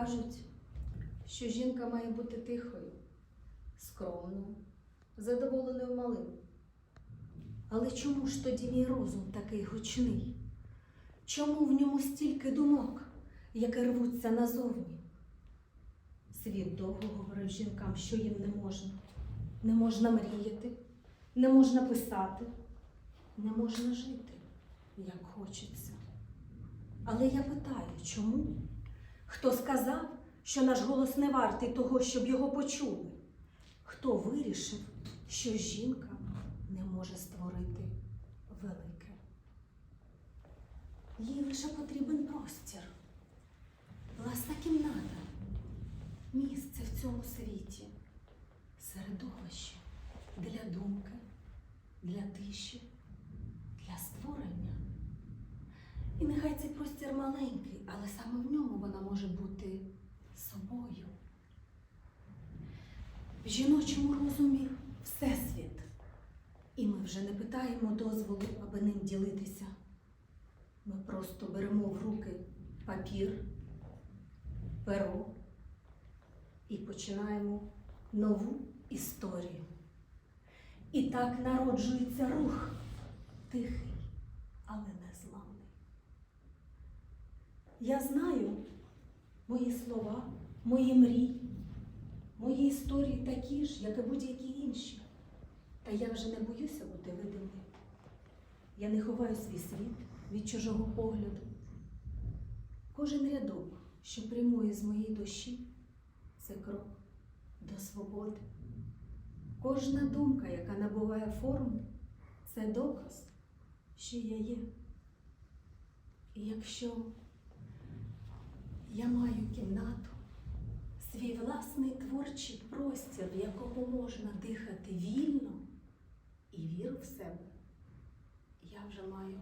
Кажуть, що жінка має бути тихою, скромною, задоволеною малим. Але чому ж тоді мій розум такий гучний? Чому в ньому стільки думок, які рвуться назовні? Світ довго говорив жінкам, що їм не можна. Не можна мріяти, не можна писати, не можна жити, як хочеться. Але я питаю, чому? Хто сказав, що наш голос не вартий того, щоб його почули? Хто вирішив, що жінка не може створити велике? Їй лише потрібен простір, власна кімната, місце в цьому світі, середовище для думки, для тиші, для створення. І нехай цей простір маленький, але саме може бути собою. В жіночому розумі Всесвіт. І ми вже не питаємо дозволу, аби ним ділитися. Ми просто беремо в руки папір, перо і починаємо нову історію. І так народжується рух тихий, але незламний. Я знаю мої слова, мої мрії, мої історії такі ж, як і будь-які інші. Та я вже не боюся бути видимою. Я не ховаю свій світ від чужого погляду. Кожен рядок, що прямує з моєї душі, це крок до свободи. Кожна думка, яка набуває форму, це доказ, що я є. І якщо я маю кімнату, свій власний творчий простір, в якому можна дихати вільно і віру в себе, я вже маю